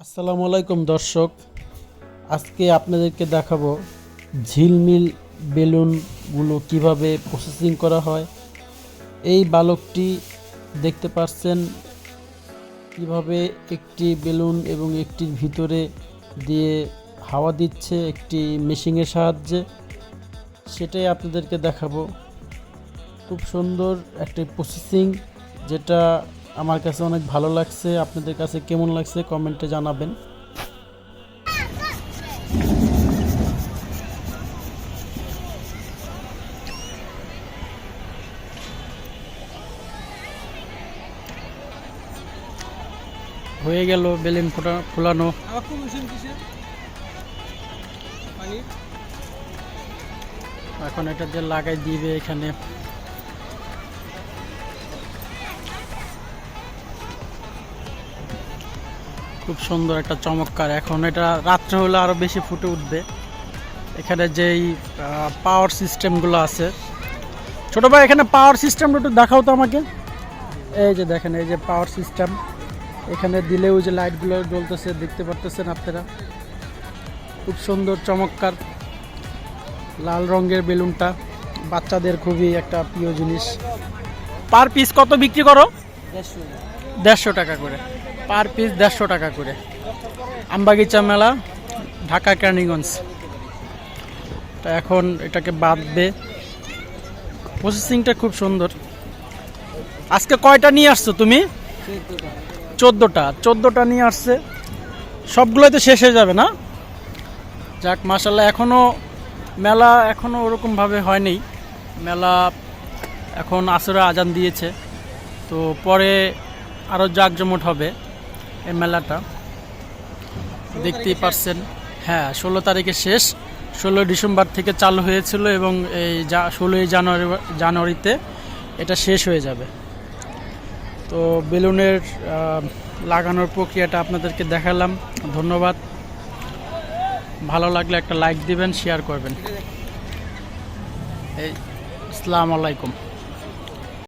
আসসালামু আলাইকুম দর্শক। আজকে আপনাদেরকে দেখাবো ঝিলমিল বেলুনগুলো কীভাবে প্রসেসিং করা হয়। এই বালকটি দেখতে পাচ্ছেন কীভাবে একটি বেলুন এবং একটির ভিতরে দিয়ে হাওয়া দিচ্ছে একটি মেশিনের সাহায্যে। সেটাই আপনাদেরকে দেখাবো। খুব সুন্দর একটি প্রসেসিং যেটা আমার কাছে অনেক ভালো লাগছে। আপনাদের কাছে কেমন লাগছে কমেন্টে জানাবেন। হয়ে গেল বেলুন ফোটা, ফোলানো। এখন এটা যে লাগাই দিবে এখানে। খুব সুন্দর একটা চমৎকার। এখন এটা রাত্রে হলে আরও বেশি ফুটে উঠবে। এখানে যেই পাওয়ার সিস্টেমগুলো আছে। ছোট ভাই এখানে পাওয়ার সিস্টেমটা একটু দেখাও তো আমাকে। এই যে দেখেন এই যে পাওয়ার সিস্টেম এখানে দিলেও যে লাইটগুলো জ্বলতেছে দেখতে পারতেছেন আপনারা। খুব সুন্দর চমৎকার। লাল রঙের বেলুনটা। বাচ্চাদের খুবই একটা প্রিয় জিনিস। পার পিস কত বিক্রি করো? দেড়শো। দেড়শো টাকা করে। পার পিস দেড়শো টাকা করে। আমবাগিচা মেলা, ঢাকা ক্যানিগঞ্জ তা এখন এটাকে বাঁধবে। প্রসেসিংটা খুব সুন্দর। আজকে কয়টা নিয়ে আসছো তুমি? চোদ্দোটা। চোদ্দোটা নিয়ে আসছে। সবগুলোই তো শেষ হয়ে যাবে না? যাক মাসাল্লাহ এখনও মেলা এখনও ওরকমভাবে হয়নি। মেলা এখন আসরে আজান দিয়েছে। তো পরে আরও জাঁকজমট হবে। এই মেলাটা দেখতেই পারছেন। হ্যাঁ ষোলো তারিখে শেষ। ষোলো ডিসেম্বর থেকে চালু হয়েছিল এবং এই যা, ষোলোই জানুয়ারি, জানুয়ারিতে এটা শেষ হয়ে যাবে। তো বেলুনের লাগানোর প্রক্রিয়াটা আপনাদেরকে দেখালাম। ধন্যবাদ। ভালো লাগলে একটা লাইক দিবেন শেয়ার করবেন। এই, আসসালামু আলাইকুম।